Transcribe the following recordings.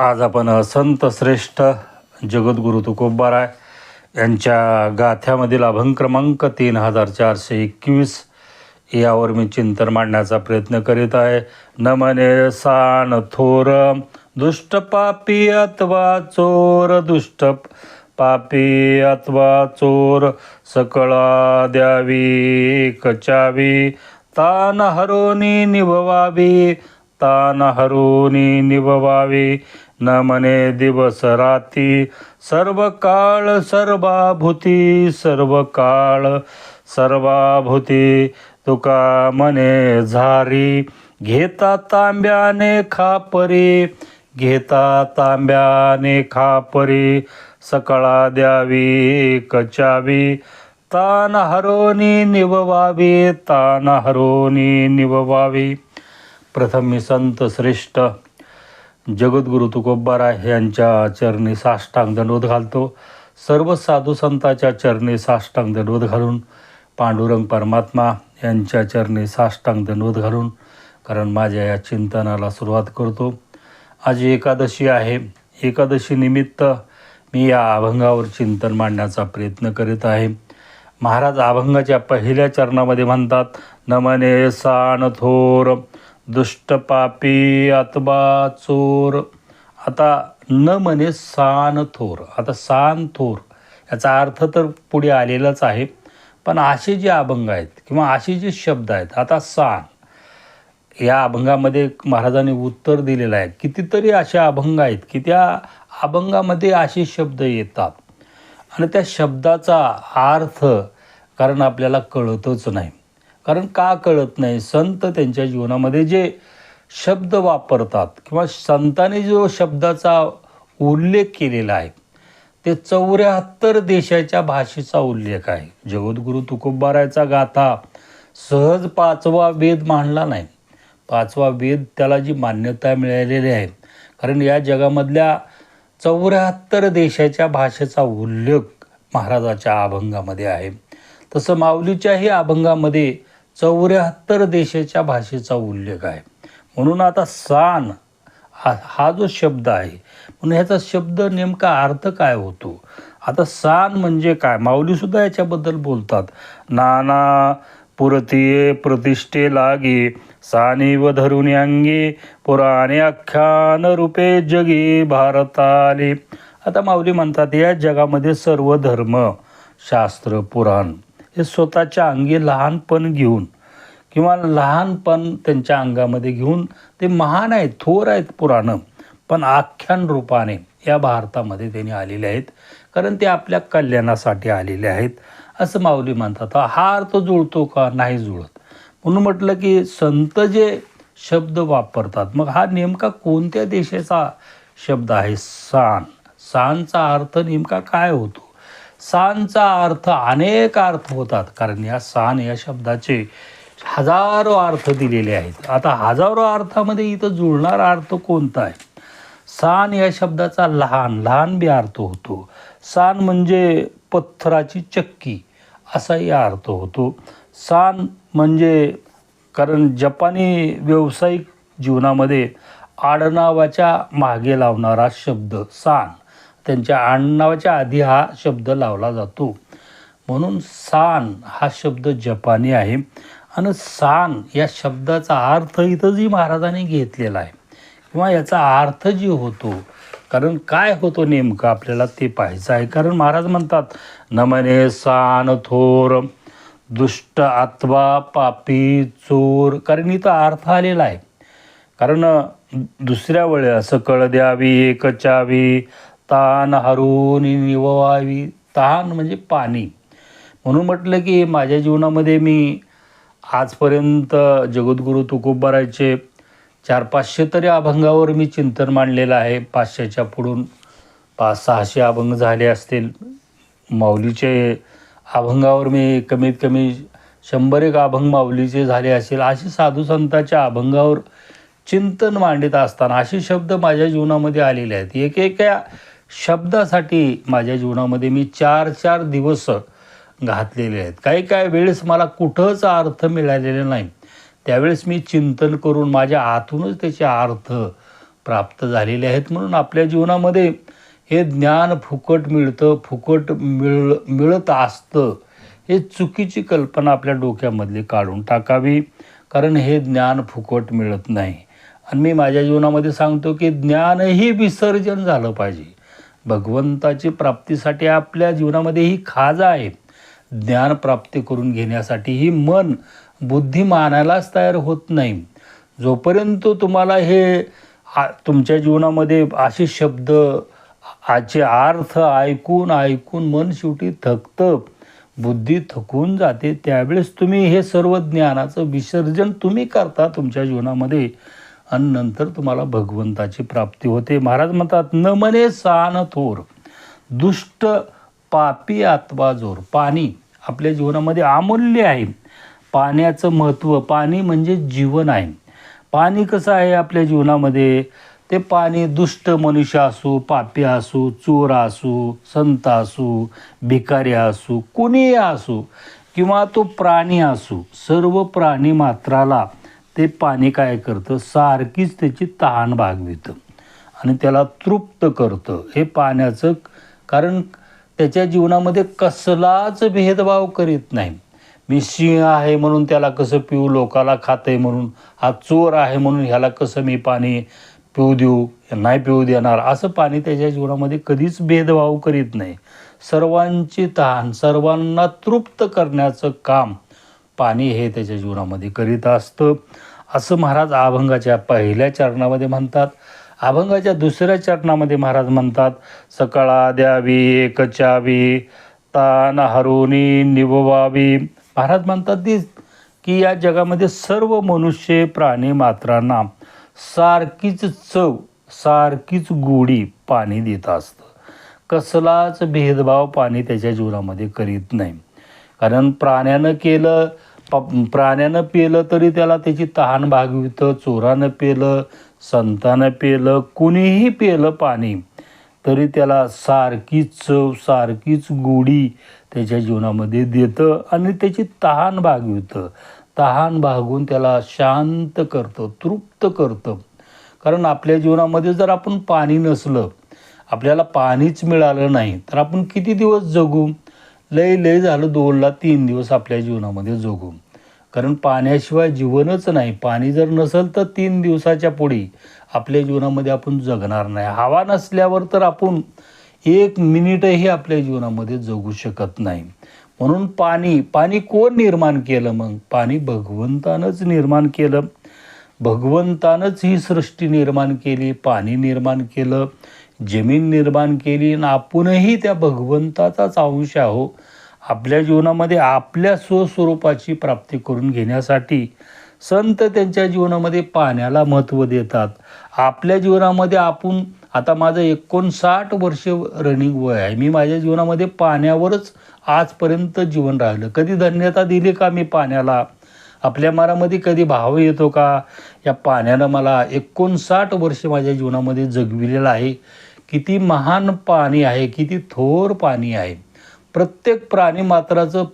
आज आपण संत श्रेष्ठ जगद्गुरु तुकोबाराय यांच्या गाथ्यामधील अभंग क्रमांक तीन हजार चारशे एकवीस यावर मी चिंतन मांडण्याचा प्रयत्न करीत आहे. नमने सान थोर दुष्ट पापी अथवा चोर दुष्ट पापी अथवा चोर सकळा द्यावी कचावी तान हरोनी निभवावी तान हरोनी निभवावी न म्हणे दिवस राती सर्व काळ सर्वाभूती सर्व काळ सर्वाभूती. तुका म्हणे झारी घेता तांब्याने खापरी घेता तांब्याने खापरी. सकळा द्यावी कचावी तान हरोनी निभवावी तान हरोनी निभवावी प्रथम मी संत श्रेष्ठ जगद्गुरु तुकोबाराय यांच्या चरणी साष्टांग दंडवत घालतो. सर्व साधू संताच्या चरणी साष्टांग दंडवत घालून पांडुरंग परमात्मा यांच्या चरणी साष्टांग दंडवत घालून कारण माझ्या या चिंतनाला सुरुवात करतो. आज एकादशी आहे. एकादशी निमित्त मी या अभंगावर चिंतन मांडण्याचा प्रयत्न करीत आहे. महाराज अभंगाच्या पहिल्या चरणामध्ये म्हणतात नमने सान थोर दुष्टपापी पापी चोर. आता न म्हणे सान थोर. आता सान थोर याचा अर्थ तर पुढे आलेलाच आहे. पण असे जे अभंग आहेत किंवा असे जे शब्द आहेत आता सान या अभंगामध्ये महाराजांनी उत्तर दिलेलं आहे. कितीतरी अशा अभंग आहेत की त्या अभंगामध्ये असे शब्द येतात. आणि त्या शब्दाचा अर्थ कारण आपल्याला कळतच नाही. कारण का कळत नाही? संत त्यांच्या जीवनामध्ये जे शब्द वापरतात किंवा संतांनी जो शब्दाचा उल्लेख केलेला आहे ते चौऱ्याहत्तर देशाच्या भाषेचा उल्लेख आहे. जगद्गुरु तुकोबारायचा गाथा सहज पाचवा वेद मांडला नाही. पाचवा वेद त्याला जी मान्यता मिळालेली आहे. कारण या जगामधल्या चौऱ्याहत्तर देशाच्या भाषेचा उल्लेख महाराजाच्या अभंगामध्ये आहे. तसं माऊलीच्याही अभंगामध्ये चौऱ्याहत्तर देशाच्या भाषेचा उल्लेख आहे. म्हणून आता सान हा हा जो शब्द आहे म्हणून ह्याचा शब्द नेमका अर्थ काय होतो? आता सान म्हणजे काय? माऊलीसुद्धा याच्याबद्दल बोलतात. नाना पुरतीये प्रतिष्ठे लागे सानी व धरुणी अंगी पुराणे आख्यान रूपे जगी भारताले. आता माऊली म्हणतात या जगामध्ये सर्व धर्म शास्त्र पुराण हे स्वतःच्या अंगी लहानपण घेऊन किंवा लहानपण त्यांच्या अंगामध्ये घेऊन ते महान आहेत थोर आहेत पुराणं पण आख्यान रूपाने या भारतामध्ये त्यांनी आलेले आहेत. कारण ते आपल्या कल्याणासाठी आलेले आहेत असं माऊली म्हणतात. हा अर्थ जुळतो का? नाही जुळत. म्हणून म्हटलं की संत जे शब्द वापरतात मग हा नेमका कोणत्या देशाचा शब्द आहे? सान. सानचा अर्थ नेमका काय होतो? सानचा अर्थ अनेक अर्थ होतात. कारण या सान या शब्दाचे हजारो अर्थ दिलेले आहेत. आता हजारो अर्थामध्ये इथं जुळणारा अर्थ कोणता आहे? सान या शब्दाचा लहान लहान बी अर्थ होतो. सान म्हणजे पत्थराची चक्की असाही अर्थ होतो. सान म्हणजे कारण जपानी व्यावसायिक जीवनामध्ये आडनावाच्या मागे लावणारा शब्द सान. त्यांच्या आडनावाच्या आधी हा शब्द लावला जातो. म्हणून सान हा शब्द जपानी आहे. आणि सान या शब्दाचा अर्थ इथं जी महाराजांनी घेतलेला आहे. किंवा याचा अर्थ जी होतो. कारण काय होतो नेमकं आपल्याला ते पाहायचं आहे. कारण महाराज म्हणतात नमने सान थोर दुष्ट अथवा पापी चोर. कारण इथं अर्थ आलेला आहे. कारण दुसऱ्या वेळेला सकळ द्यावी एकचावी तान हरून निववावी तहान म्हणजे पाणी. म्हणून म्हटलं की माझ्या जीवनामध्ये मी आजपर्यंत जगद्गुरू तुकोबारायचे चार पाचशे तरी अभंगावर मी चिंतन मांडलेलं आहे. पाचशेच्या पुढून पाच सहाशे अभंग झाले असतील. माऊलीचे अभंगावर मी कमीत कमी शंभर एक अभंग माऊलीचे झाले असेल. असे साधू संतांच्या अभंगावर चिंतन मांडित असताना असे शब्द माझ्या जीवनामध्ये आलेले आहेत. एक एका शब्दासाठी माझ्या जीवनामध्ये मी चार चार दिवस घातलेले आहेत. काही काही वेळेस मला कुठंच अर्थ मिळालेला नाही. त्यावेळेस मी चिंतन करून माझ्या आतूनच त्याचे अर्थ प्राप्त झालेले आहेत. म्हणून आपल्या जीवनामध्ये हे ज्ञान फुकट मिळतं फुकट मिळ मिळत असतं हे चुकीची कल्पना आपल्या डोक्यामधली काढून टाकावी कारण हे ज्ञान फुकट मिळत नाही. आणि मी माझ्या जीवनामध्ये सांगतो की ज्ञानही विसर्जन झालं पाहिजे. भगवंताची प्राप्तीसाठी आपल्या जीवनामध्ये ही खाजा आहे ज्ञान प्राप्ती करून घेण्यासाठी ही मन बुद्धी मानायलाच तयार होत नाही. जोपर्यंत तुम्हाला हे आ तुमच्या जीवनामध्ये असे शब्द आचे अर्थ ऐकून ऐकून मन शेवटी थकतं बुद्धी थकून जाते त्यावेळेस तुम्ही हे सर्व ज्ञानाचं विसर्जन तुम्ही करता तुमच्या जीवनामध्ये. आणि नंतर तुम्हाला भगवंताची प्राप्ती होते. महाराज म्हणतात न मने सान थोर दुष्ट पापी आत्मा जोर. पाणी आपल्या जीवनामध्ये अमूल्य आहे. पाण्याचं महत्त्व पाणी म्हणजे जीवन आहे. पाणी कसं आहे आपल्या जीवनामध्ये? ते पाणी दुष्ट मनुष्य असू पापी असू चोर असू संत असू भिकारी असू कोणीही असू किंवा तो प्राणी असू सर्व प्राणी मात्राला ते पाणी काय करतं? सारखीच त्याची तहान भागवितं. आणि त्याला तृप्त करतं. हे पाण्याचं कारण त्याच्या जीवनामध्ये कसलाच भेदभाव करीत नाही. मी सिंह आहे म्हणून त्याला कसं पिऊ लोकाला खाते म्हणून हा चोर आहे म्हणून ह्याला कसं मी पाणी पिऊ देऊ नाही पिऊ देणार? असं पाणी त्याच्या जीवनामध्ये कधीच भेदभाव करीत नाही. सर्वांची तहान सर्वांना तृप्त करण्याचं काम पाणी हे त्याच्या जीवनामध्ये करीत असतं. असं महाराज अभंगाच्या पहिल्या चरणामध्ये म्हणतात. अभंगाच्या दुसऱ्या चरणामध्ये महाराज म्हणतात सकाळा द्यावी एकचावी तान हरुनी निववावी. महाराज म्हणतात ती की या जगामध्ये सर्व मनुष्य प्राणी मात्रांना सारखीच चव सारखीच गोडी पाणी देत असतं. कसलाच भेदभाव पाणी त्याच्या जीवनामध्ये करीत नाही. कारण प्राण्यानं केलं प्राण्यानं पेलं तरी त्याला त्याची तहान भागवितं चोरानं पेलं संतानं पेलं कुणीही पेलं पाणी तरी त्याला सारखीच चव सारखीच गोडी त्याच्या जीवनामध्ये देतं आणि त्याची तहान भागवितं. तहान भागून त्याला शांत करतं तृप्त करतं. कारण आपल्या जीवनामध्ये जर आपण पाणी नसलं आपल्याला पाणीच मिळालं नाही तर आपण किती दिवस जगू? लय लय झालं दोनला तीन दिवस आपल्या जीवनामध्ये जगू कारण पाण्याशिवाय जीवनच नाही. पाणी जर नसेल तर तीन दिवसाच्या पुढे आपल्या जीवनामध्ये आपण जगणार नाही. हवा नसल्यावर तर आपण एक मिनिटही आपल्या जीवनामध्ये जगू शकत नाही. म्हणून पाणी पाणी कोण निर्माण केलं मग? पाणी भगवंतानंच निर्माण केलं. भगवंतानंच ही सृष्टी निर्माण केली पाणी निर्माण केलं. जमीन निर्माण केली आणि आपणही त्या भगवंताचाच अंश आहो आपल्या जीवनामध्ये आपल्या स्वस्वरूपाची प्राप्ती करून घेण्यासाठी संत त्यांच्या जीवनामध्ये पाण्याला महत्त्व देतात. आपल्या जीवनामध्ये आपण आता माझं एकोणसाठ वर्ष रनिंग वय आहे. मी माझ्या जीवनामध्ये पाण्यावरच आजपर्यंत जीवन राहिलं. कधी धन्यता दिली का मी पाण्याला? आपल्या मनामध्ये कधी भाव येतो का? या पाण्यानं मला एकोणसाठ वर्ष माझ्या जीवनामध्ये जगविलेलं आहे. किती महान पाणी आहे किती थोर पाणी आहे. प्रत्येक प्राणी मात्राचं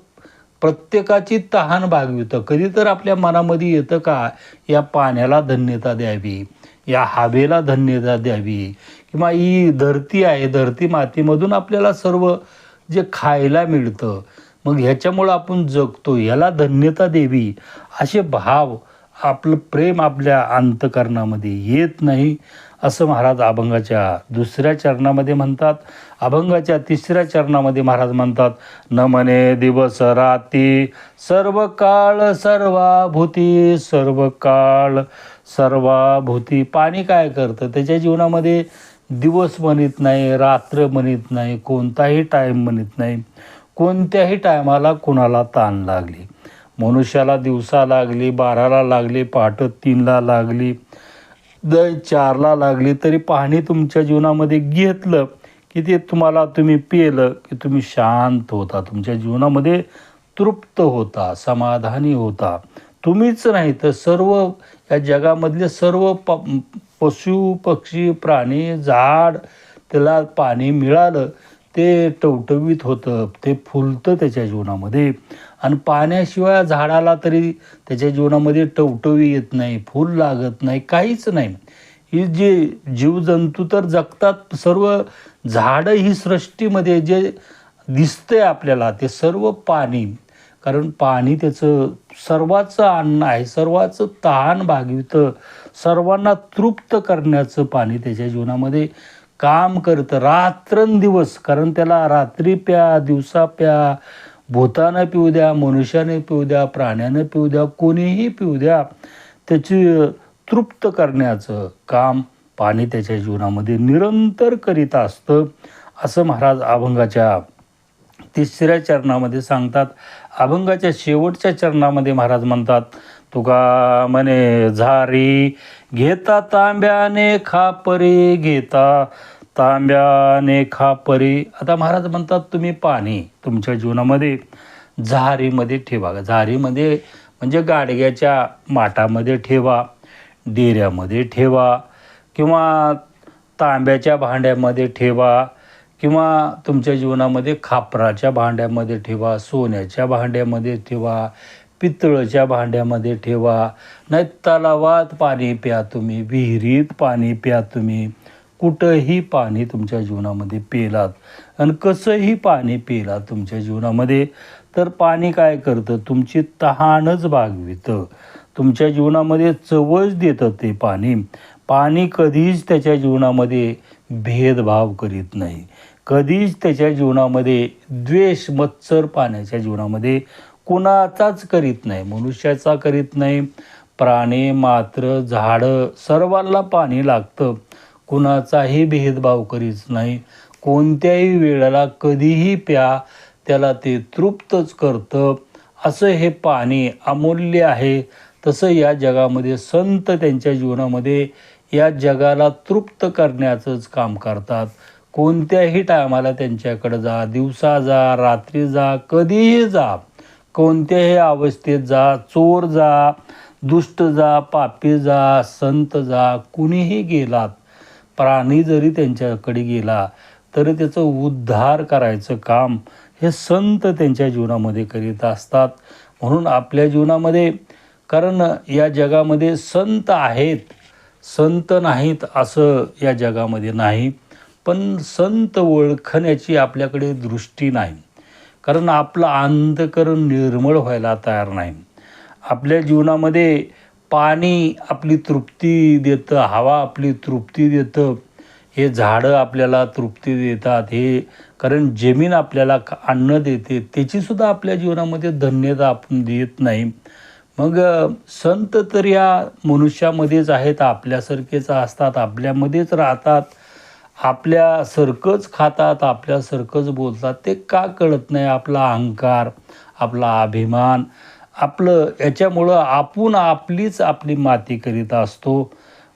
प्रत्येकाची तहान भागवितं. कधी तर आपल्या मनामध्ये येतं का या पाण्याला धन्यता द्यावी या हवेला धन्यता द्यावी किंवा ही धरती आहे धरती मातीमधून आपल्याला सर्व जे खायला मिळतं मग ह्याच्यामुळं आपण जगतो याला धन्यता द्यावी असे भाव आपलं प्रेम आपल्या अंतकरणामध्ये येत नाही. असं महाराज अभंगाच्या दुसऱ्या चरणामध्ये म्हणतात. अभंगाच्या तिसऱ्या चरणामध्ये महाराज म्हणतात न म्हणे दिवस राती सर्व काळ सर्वाभूती सर्व काळ सर्वाभूती. पाणी काय करतं? त्याच्या जीवनामध्ये दिवस म्हणत नाही रात्र म्हणत नाही कोणताही टाईम म्हणत नाही. कोणत्याही टायमाला कुणाला ताण लागली? मनुष्याला दिवसा लागली बाराला लागली पहाटं तीनला लागली. द चारला लागली तरी पाणी तुमच्या जीवनामध्ये घेतलं की ते तुम्हाला तुम्ही पिलं की तुम्ही शांत होता. तुमच्या जीवनामध्ये तृप्त होता समाधानी होता. तुम्हीच नाही तर सर्व या जगामधले सर्व प पशु पक्षी प्राणी झाड त्याला पाणी मिळालं ते टवटवीत होतं ते फुलतं त्याच्या जीवनामध्ये. आणि पाण्याशिवाय झाडाला तरी त्याच्या जीवनामध्ये टवटवी येत नाही फूल लागत नाही काहीच नाही. ही जे जीवजंतू तर जगतात सर्व झाडं ही सृष्टीमध्ये जे दिसतंय आपल्याला ते सर्व पाणी. कारण पाणी त्याचं सर्वाचं अन्न आहे सर्वाचं तहान भागवितं सर्वांना तृप्त करण्याचं पाणी त्याच्या जीवनामध्ये काम करतं. रात्रंदिवस कारण त्याला रात्री प्या दिवसा प्या भूतानं पिऊ द्या मनुष्याने पिऊ द्या प्राण्यानं पिऊ द्या कोणीही पिऊ द्या त्याची तृप्त करण्याचं काम पाणी त्याच्या जीवनामध्ये निरंतर करीत असतं असं महाराज अभंगाच्या तिसऱ्या चरणामध्ये सांगतात. अभंगाच्या शेवटच्या चरणामध्ये महाराज म्हणतात तुका म्हणे झारी घेता तांब्याने खापरी घेता तांब्याने खापरी. आता महाराज म्हणतात तुम्ही पाणी तुमच्या जीवनामध्ये झारीमध्ये ठेवा. झारीमध्ये म्हणजे गाडग्याच्या माठामध्ये ठेवा डेऱ्यामध्ये ठेवा किंवा तांब्याच्या भांड्यामध्ये ठेवा किंवा तुमच्या जीवनामध्ये खापराच्या भांड्यामध्ये ठेवा सोन्याच्या भांड्यामध्ये ठेवा पितळच्या भांड्यामध्ये ठेवा. नाही तलावात पाणी प्या तुम्ही विहिरीत पाणी प्या तुम्ही. कुठंही पाणी तुमच्या जीवनामध्ये पेलात आणि कसंही पाणी पेलात तुमच्या जीवनामध्ये तर पाणी काय करतं? तुमची तहानच भागवितं. तुमच्या जीवनामध्ये चवच देतं ते पाणी. पाणी कधीच त्याच्या जीवनामध्ये भेदभाव करीत नाही. कधीच त्याच्या जीवनामध्ये द्वेष मत्सर पाण्याच्या जीवनामध्ये कुणाचाच करीत नाही मनुष्याचा करीत नाही. प्राणी मात्र झाडं सर्वांना पाणी लागतं. कुणाचाही भेदभाव करीत नाही. कोणत्याही वेळेला कधीही प्या त्याला ते तृप्तच करतं. असं हे पाणी अमूल्य आहे. तसं या जगामध्ये संत त्यांच्या जीवनामध्ये या जगाला तृप्त करण्याचंच काम करतात. कोणत्याही टायमाला त्यांच्याकडं जा दिवसा जा रात्री जा कधीही जा. कोणत्याही अवस्थेत जा चोर जा दुष्ट जा पापी जा संत जा कुणीही गेलात प्राणी जरी त्यांच्याकडे गेला तरी त्याचं उद्धार करायचं काम हे संत त्यांच्या जीवनामध्ये करीत असतात. म्हणून आपल्या जीवनामध्ये कारण या जगामध्ये संत आहेत. संत नाहीत असं या जगामध्ये नाही. पण संत ओळखण्याची आपल्याकडे दृष्टी नाही. कारण आपलं अंतकरण निर्मळ व्हायला तयार नाही. आपल्या जीवनामध्ये पाणी आपली तृप्ती देतं हवा आपली तृप्ती देतं हे झाडं आपल्याला तृप्ती देतात हे कारण जमीन आपल्याला अन्न देते त्याचीसुद्धा आपल्या जीवनामध्ये धन्यता आपण देत नाही. मग संत तर या मनुष्यामध्येच आहेत आपल्यासारखेच असतात आपल्यामध्येच राहतात आपल्यासारखंच खातात आपल्यासारखंच बोलतात ते का कळत नाही आपला अहंकार आपला अभिमान? आपलं याच्यामुळं आपण आपलीच आपली माती करीत असतो.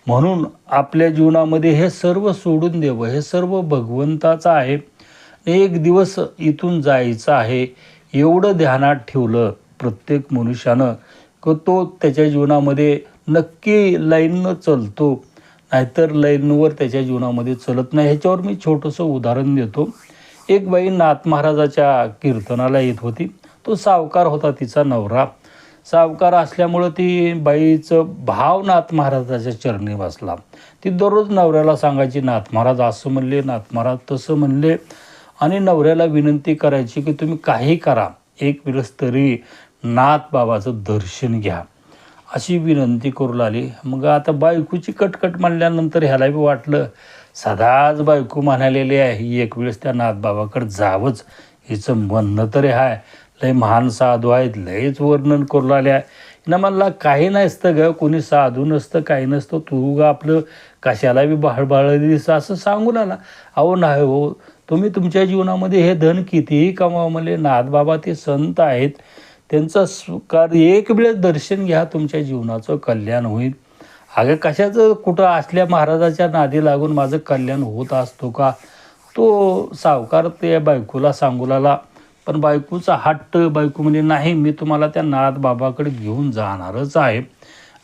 म्हणून आपल्या जीवनामध्ये हे सर्व सोडून द्यावं हे सर्व भगवंताचं आहे. एक दिवस इथून जायचं आहे एवढं ध्यानात ठेवलं प्रत्येक मनुष्यानं की तो त्याच्या जीवनामध्ये नक्की लाईननं चालतो. नाहीतर लाईनवर त्याच्या जीवनामध्ये चलत नाही. ह्याच्यावर मी छोटंसं उदाहरण देतो. एक बाई नाथ महाराजाच्या कीर्तनाला येत होती. तो सावकार होता तिचा नवरा. सावकार असल्यामुळं ती बाईचं भाव नाथ महाराजाच्या चरणी बसला. ती दररोज नवऱ्याला सांगायची नाथ महाराज असं म्हणले नाथ महाराज तसं म्हणले. आणि नवऱ्याला विनंती करायची की तुम्ही काही करा एक वेळेस तरी नाथ बाबाचं दर्शन घ्या. अशी विनंती करू लागली. मग आता बायकोची कटकट म्हणल्यानंतर ह्याला बी वाटलं सदाच बायको म्हणालेली आहे ही एक वेळेस त्या नाथबाबाकडे जावंच. हिचं म्हणणं तरी आहे लय महान साधू आहेत लयच वर्णन करू लागले आहे ना मला काही नसतं ग कोणी साधू नसतं काही नसतं तू ग आपलं कशाला बी बाळबाळ दिसतं असं सांगून आला. अहो नाही हो तुम्ही तुमच्या जीवनामध्ये हे धन कितीही कमावा म्हणले नाथबाबा ते संत आहेत. त्यांचं स्वीकार एक वेळेस दर्शन घ्या तुमच्या जीवनाचं कल्याण होईल. अगं कशाचं? कुठं असल्या महाराजाच्या नादी लागून माझं कल्याण होत असतो का? तो सावकार त्या बायकोला सांगू लागला पण बायकोचा हट्ट बायको म्हणजे नाही मी तुम्हाला त्या नाथ बाबाकडे घेऊन जाणारच आहे.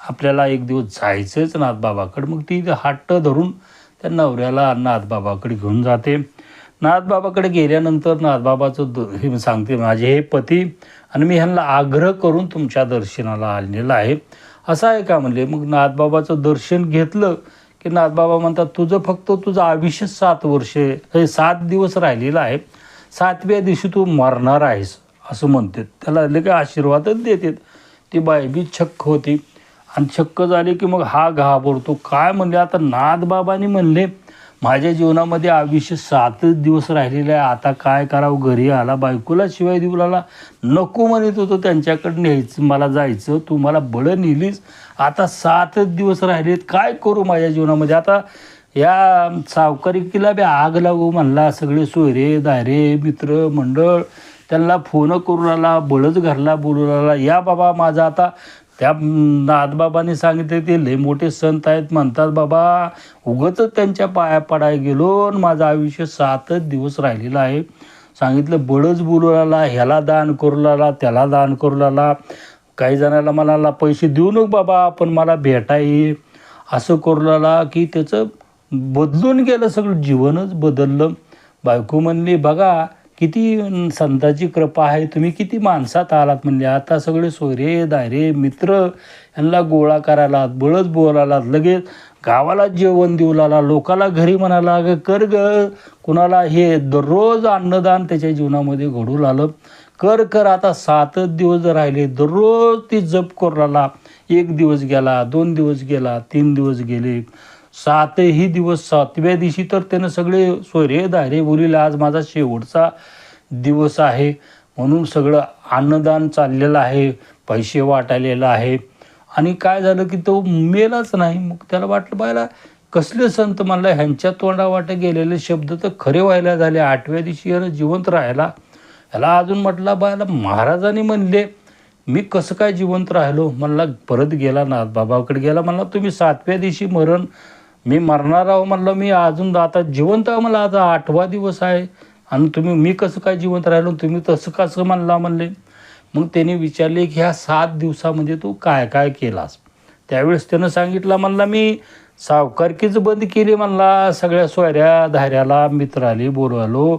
आपल्याला एक दिवस जायचंच नाथ बाबाकडे. मग ती हट्ट धरून त्या नवऱ्याला नाथ बाबाकडे घेऊन जाते. नाथबाबाकडे गेल्यानंतर नाथबाबाचं द हे सांगते माझे हे पती आणि मी ह्यांना आग्रह करून तुमच्या दर्शनाला आणलेला आहे. असं आहे का म्हणले? मग नाथबाबाचं दर्शन घेतलं की नाथबाबा म्हणतात तुझं फक्त तुझं आयुष्य सात वर्षे हे सात दिवस राहिलेलं आहे. सातव्या दिवशी तू मरणार आहेस असं म्हणतात. त्याला लगे आशीर्वादच देतात. ती बायबी छक्क होती. आणि छक्क झाली की मग हा घाबरतो. काय म्हणले? आता नाथबाबांनी म्हणले माझ्या जीवनामध्ये आयुष्य सातच दिवस राहिलेले आहे. आता काय करावं? घरी आला बायकोला शिवाय देऊ लागला. नको म्हणत होतो त्यांच्याकडे न्यायचं मला जायचं. तू मला बळं नेलीस. आता सातच दिवस राहिलेत. काय करू माझ्या जीवनामध्ये? आता या सावकारिकीला बी आग लागू म्हणला सगळे सोयरे दायरे मित्र मंडळ त्यांना फोन करून आला बळच घरला बोलून आला या बाबा माझा आता त्या नाथबाबांनी सांगितले ते लय मोठे संत आहेत म्हणतात बाबा उगच त्यांच्या पाया पडाय गेलो आणि माझं आयुष्य सातच दिवस राहिलेलं आहे. सांगितलं बळच बोलू आला ह्याला दान करू लागला त्याला दान करू लागला काही जणाला म्हणाला पैसे देऊ नको बाबा पण मला भेटाय असं करू लागला की त्याचं बदलून गेलं सगळं जीवनच बदललं. बायको म्हणली बघा किती संताची कृपा आहे. तुम्ही किती माणसात आलात म्हणले. आता सगळे सोयरे दायरे मित्र यांना गोळा करायला बळच बोलायला लगेच गावाला जेवण देऊ लागला. लोकाला घरी म्हणाला "ग, कर ग. कुणाला हे दररोज अन्नदान त्याच्या जीवनामध्ये घडू लागलं. कर कर. आता सातच दिवस राहिले. दररोज ती जप करू लागला. एक दिवस गेला दोन दिवस गेला तीन दिवस गेले. सातही दिवस सातव्या दिवशी तर त्यानं सगळे सोयरे दायरे बोलीला आज माझा शेवटचा दिवस आहे. म्हणून सगळं अन्नदान चाललेलं आहे पैसे वाटायलेलं आहे. आणि काय झालं की तो मेलाच नाही. मग त्याला वाटलं पाहिला कसले संत म्हणला ह्यांच्या तोंडावाट गेलेले शब्द तर खरे व्हायला झाले. आठव्या दिवशी यानं जिवंत राहायला. ह्याला अजून म्हटला बायला महाराजांनी म्हणले मी कसं काय जिवंत राहिलो? म्हणला परत गेला ना बाबाकडे गेला. म्हणला तुम्ही सातव्या दिवशी मरण मी मरणार आहो म्हणलं मी अजून आता जिवंत आहे मला आता आठवा दिवस आहे. आणि तुम्ही मी कसं काय जिवंत राहिलो? तुम्ही तसं कसं म्हणला म्हणले? मग त्याने विचारले की ह्या सात दिवसामध्ये तू काय काय केलास? त्यावेळेस त्यानं सांगितलं म्हणला मी सावकारकीच बंद केली म्हणला. सगळ्या सोयऱ्या धाऱ्याला मित्राली बोलवलो.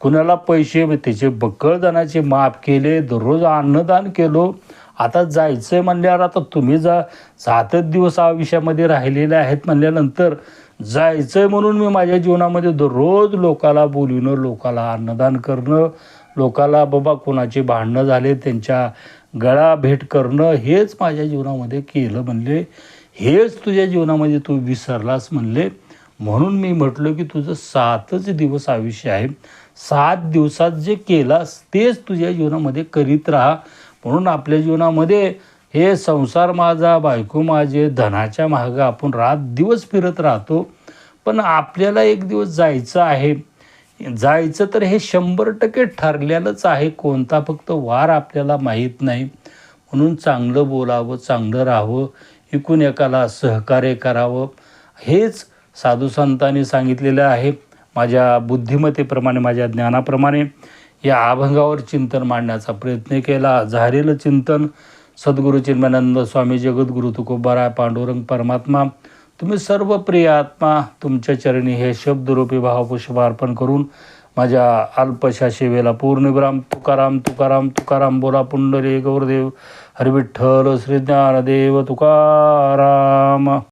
कुणाला पैसे त्याचे बक्कळ माफ केले दररोज अन्नदान केलो. आता जायचं आहे म्हणल्यावर आता तुम्ही जा सातच दिवस आयुष्यामध्ये राहिलेले आहेत म्हणल्यानंतर जायचं आहे म्हणून मी माझ्या जीवनामध्ये दररोज लोकाला बोलविणं लोकाला अन्नदान करणं लोकाला बाबा कोणाचे भांडणं झाले त्यांच्या गळा भेट करणं हेच माझ्या जीवनामध्ये केलं म्हणले. हेच तुझ्या जीवनामध्ये तू विसरलास म्हणले. म्हणून मी म्हटलं की तुझं सातच दिवस आयुष्य आहे. सात दिवसात जे केलास तेच तुझ्या जीवनामध्ये करीत राहा. म्हणून आपल्या जीवनामध्ये हे संसार माझा बायको माझे धनाच्या मागं आपण रात दिवस फिरत राहतो. पण आपल्याला एक दिवस जायचं आहे. जायचं तर हे शंभर टक्के ठरलेलंच आहे. कोणता फक्त वार आपल्याला माहीत नाही. म्हणून चांगलं बोलावं चांगलं राहावं एकूण एकाला सहकार्य करावं. हेच साधू संतांनी सांगितलेलं आहे. माझ्या बुद्धिमत्तेप्रमाणे माझ्या ज्ञानाप्रमाणे. या अभंगावर चिंतन मांडण्याचा प्रयत्न केला. झालेलं चिंतन सद्गुरू चिन्मानंद स्वामी जगद्गुरु तुकोबाराय पांडुरंग परमात्मा तुम्ही सर्व प्रिय आत्मा तुमच्या चरणी हे शब्दरूपी भावपुष्प अर्पण करून माझ्या अल्पशा शिवेला पूर्णविराम तुकाराम तुकाराम तुकाराम बोला पुंडरी गौरदेव हरविठ्ठल श्री ज्ञानदेव तुकाराम.